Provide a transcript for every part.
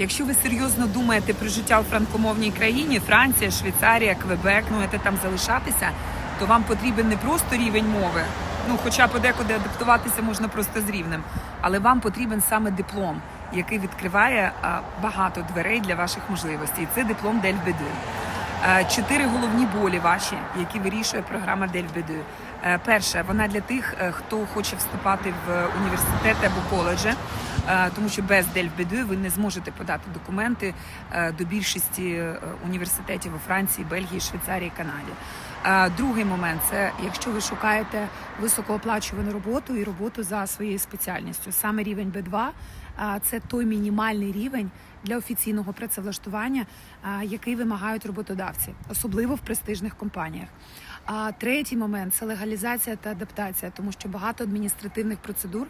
Якщо ви серйозно думаєте про життя у франкомовній країні, Франція, Швейцарія, Квебек, думаєте там залишатися, то вам потрібен не просто рівень мови. Ну, хоча подекуди адаптуватися можна просто з рівнем, але вам потрібен саме диплом, який відкриває багато дверей для ваших можливостей. Це диплом Дельбеду. Е, Чотири головні болі ваші, які вирішує програма Дельбеду. Перше, вона для тих, е, хто хоче вступати в університет або коледжі, е, тому що без Дельбеду ви не зможете подати документи е, до більшості е, університетів у Франції, Бельгії, Швейцарії, Канаді. Е, Другий момент це якщо ви шукаєте високооплачувану роботу і роботу за своєю спеціальністю, саме рівень Б2 це той мінімальний рівень для офіційного працевлаштування, який вимагають роботодавці, особливо в престижних компаніях. А третій момент це легалізація та адаптація, тому що багато адміністративних процедур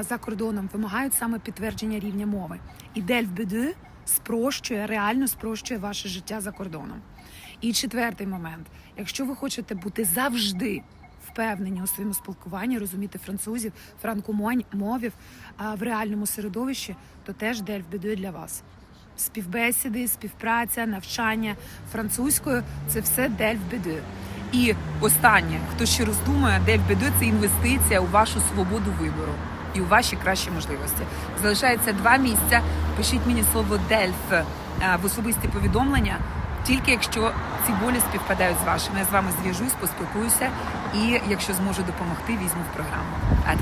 за кордоном вимагають саме підтвердження рівня мови. І Дельфбеду спрощує, реально спрощує ваше життя за кордоном. І четвертий момент: якщо ви хочете бути завжди впевнені у своєму спілкуванні, розуміти французів, франкомовів в реальному середовищі, то теж Дельф бідує для вас. Співбесіди, співпраця, навчання французькою це все Дельф бідує. І останнє, хто ще роздумує, Дельф бідує це інвестиція у вашу свободу вибору і у ваші кращі можливості. Залишається два місця. Пишіть мені слово Дельф е, в особисті повідомлення. Тільки якщо ці болі співпадають з вашими, я з вами зв'яжусь, поспілкуюся, і якщо зможу допомогти, візьму в програму. А